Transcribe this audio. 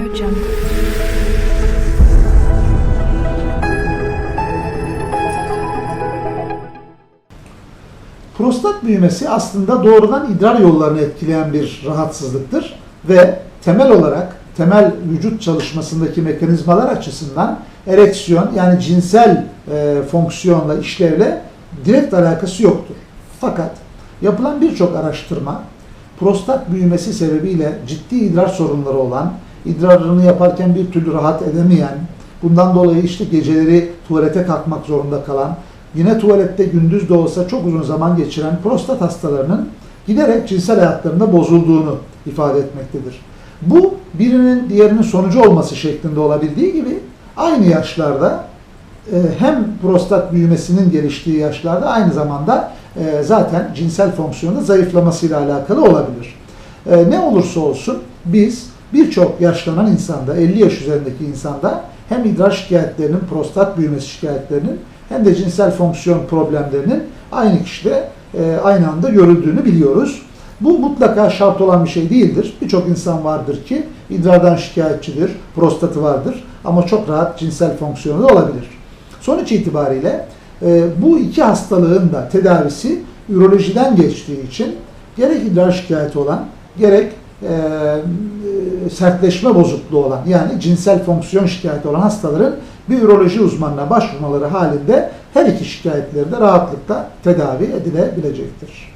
Jungle. Prostat büyümesi aslında doğrudan idrar yollarını etkileyen bir rahatsızlıktır ve temel olarak temel vücut çalışmasındaki mekanizmalar açısından ereksiyon yani cinsel e, fonksiyonla işlevle direkt alakası yoktur. Fakat yapılan birçok araştırma prostat büyümesi sebebiyle ciddi idrar sorunları olan, idrarını yaparken bir türlü rahat edemeyen, bundan dolayı işte geceleri tuvalete kalkmak zorunda kalan, yine tuvalette gündüz de olsa çok uzun zaman geçiren prostat hastalarının giderek cinsel hayatlarında bozulduğunu ifade etmektedir. Bu birinin diğerinin sonucu olması şeklinde olabildiği gibi aynı yaşlarda e, hem prostat büyümesinin geliştiği yaşlarda aynı zamanda e, zaten cinsel fonksiyonun zayıflamasıyla alakalı olabilir. E, Ne olursa olsun biz birçok yaşlanan insanda, 50 yaş üzerindeki insanda hem idrar şikayetlerinin, prostat büyümesi şikayetlerinin hem de cinsel fonksiyon problemlerinin aynı kişide e, aynı anda görüldüğünü biliyoruz. Bu mutlaka şart olan bir şey değildir. Birçok insan vardır ki idrardan şikayetçidir, prostatı vardır ama çok rahat cinsel fonksiyonu da olabilir. Sonuç itibariyle e, bu iki hastalığın da tedavisi ürolojiden geçtiği için gerek idrar şikayeti olan gerek e, sertleşme bozukluğu olan yani cinsel fonksiyon şikayeti olan hastaların bir üroloji uzmanına başvurmaları halinde her iki şikayetleri de rahatlıkla tedavi edilebilecektir.